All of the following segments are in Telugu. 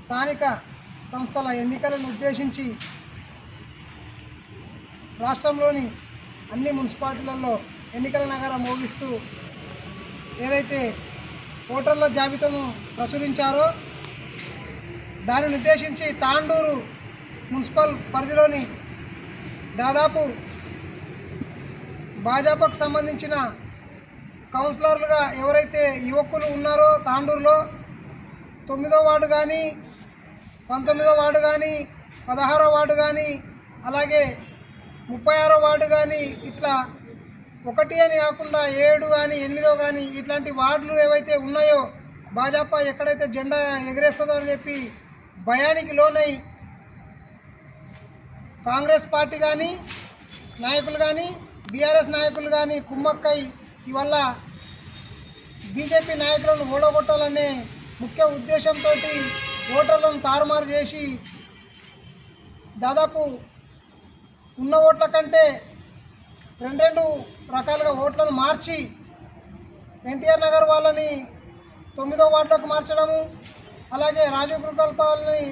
స్థానిక సంస్థల ఎన్నికలను ఉద్దేశించి రాష్ట్రంలోని అన్ని మున్సిపాలిటీలలో ఎన్నికల నగరం మోగిస్తూ ఏదైతే ఓటర్ల జాబితాను ప్రచురించారో దానిని ఉద్దేశించి తాండూరు మున్సిపల్ పరిధిలోని దాదాపు భాజపాకు సంబంధించిన కౌన్సిలర్లుగా ఎవరైతే యువకులు ఉన్నారో తాండూరులో తొమ్మిదో వార్డు కానీ పంతొమ్మిదో వార్డు కానీ పదహారో వార్డు కానీ అలాగే ముప్పై ఆరో వార్డు కానీ ఇట్లా ఒకటి అని కాకుండా ఏడు కానీ ఎనిమిదో కానీ ఇట్లాంటి వార్డులు ఏవైతే ఉన్నాయో భాజపా ఎక్కడైతే జెండా ఎగరేస్తుందో అని చెప్పి భయానికి లోనై కాంగ్రెస్ పార్టీ కానీ నాయకులు కానీ బీఆర్ఎస్ నాయకులు కానీ కుమ్మక్కై ఇవల్ల బీజేపీ నాయకులను ఓడగొట్టాలనే ముఖ్య ఉద్దేశంతో ఓటర్లను తారుమారు చేసి దాదాపు ఉన్న ఓట్ల కంటే రెండు రెండు రకాలుగా ఓట్లను మార్చి ఎన్టీఆర్ నగర్ వాళ్ళని తొమ్మిదో వార్డులోకి మార్చడము అలాగే రాజీవ్ గృహకల్ప వాళ్ళని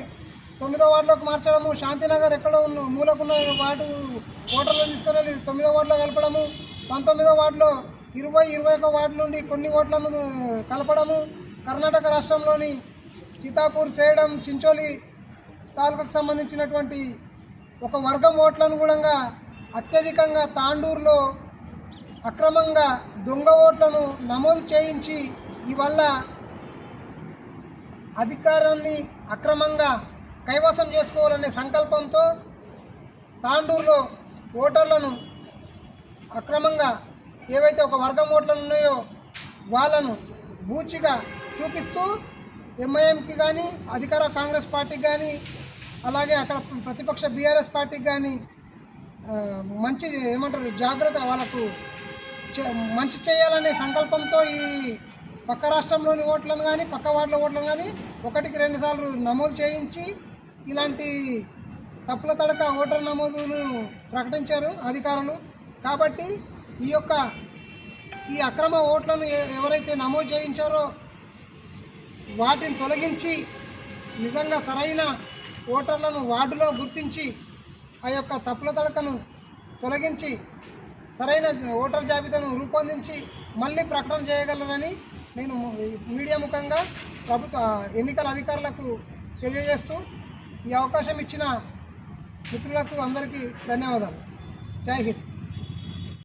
తొమ్మిదో వార్డులోకి మార్చడము శాంతినగర్ ఎక్కడో ఉన్న మూలకున్న వార్డు ఓటర్లను తీసుకొని వెళ్ళి తొమ్మిదో వార్డులో కలపడము పంతొమ్మిదో వార్డులో ఇరవై ఇరవై ఒక వార్డు నుండి కొన్ని ఓట్లను కలపడము. కర్ణాటక రాష్ట్రంలోని చితాపూర్ సేడం చించోలి తాలూకాకు సంబంధించినటువంటి ఒక వర్గం ఓట్లను కూడా అత్యధికంగా తాండూరులో అక్రమంగా దొంగ ఓట్లను నమోదు చేయించి ఇవల్ల అధికారాన్ని అక్రమంగా కైవసం చేసుకోవాలనే సంకల్పంతో తాండూరులో ఓటర్లను అక్రమంగా ఏవైతే ఒక వర్గం ఓట్లు ఉన్నాయో వాళ్ళను బూచిగా చూపిస్తూ ఎంఐఎంకి కానీ అధికార కాంగ్రెస్ పార్టీకి కానీ అలాగే అక్కడ ప్రతిపక్ష బీఆర్ఎస్ పార్టీకి కానీ మంచి ఏమంటారు జాగ్రత్త వాళ్ళకు మంచి చేయాలనే సంకల్పంతో ఈ పక్క రాష్ట్రంలోని ఓట్లను కానీ పక్క వార్డుల ఓట్లను కానీ ఒకటికి రెండు సార్లు నమోదు చేయించి ఇలాంటి తప్పుల తడక ఓటర్ నమోదును ప్రకటించారు అధికారులు. కాబట్టి ఈ యొక్క ఈ అక్రమ ఓట్లను ఎవరైతే నమోదు చేయించారో వాటిని తొలగించి నిజంగా సరైన ఓటర్లను వార్డులో గుర్తించి ఆ యొక్క తప్పుల తడకను తొలగించి సరైన ఓటర్ జాబితాను రూపొందించి మళ్ళీ ప్రకటన చేయగలరని నేను మీడియా ముఖంగా ప్రభుత్వ ఎన్నికల అధికారులకు తెలియజేస్తూ ఈ అవకాశం ఇచ్చిన మిత్రులకు అందరికీ ధన్యవాదాలు. జై హింద్.